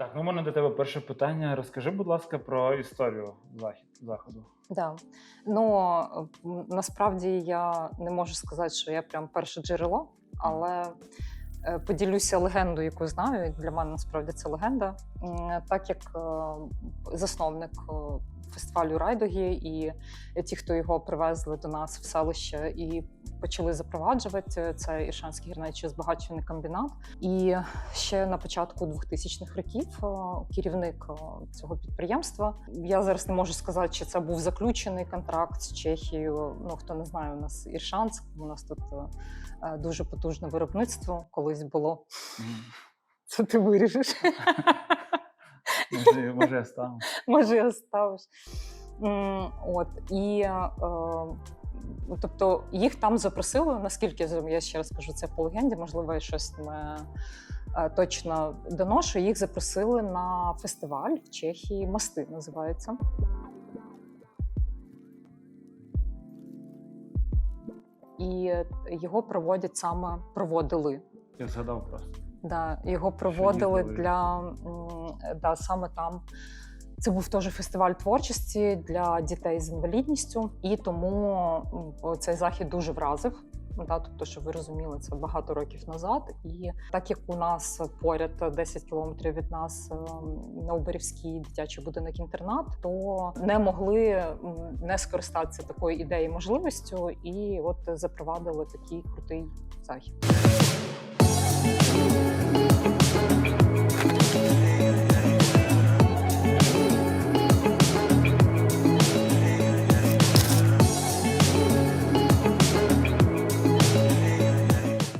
Так, ну мене до тебе перше питання. Розкажи, будь ласка, про історію захід, заходу. Да. Ну насправді я не можу сказати, що я прям перше джерело, але е, поділюся легендою, яку знаю. Для мене насправді це легенда. Так як е, засновник е, фестивалю Райдогі і ті, хто його привезли до нас в селище і почали запроваджувати, це Іршанський гірничий збагачувальний комбінат. І ще на початку 2000-х років е, керівник е, цього підприємства. Я зараз не можу сказати, чи це був заключений контракт з Чехією. Ну хто не знає, у нас Іршанськ, у нас тут е, е, дуже потужне виробництво колись було. Це ти виріжеш. Може, може, я стану. Може, оставиш. От і е, тобто їх там запросили. Наскільки я ще раз кажу, це по легенді, можливо, я щось не е, точно доношу. Їх запросили на фестиваль в Чехії. Мости називається. І його проводять саме проводили. Я згадав просто. Да, його проводили їздили. для да, саме там. Це був теж фестиваль творчості для дітей з інвалідністю, і тому цей захід дуже вразив. Да, тобто, що ви розуміли, це багато років назад. І так як у нас поряд 10 кілометрів від нас ем, Новберівський дитячий будинок інтернат, то не могли не скористатися такою ідеєю можливістю, і от запровадили такий крутий захід.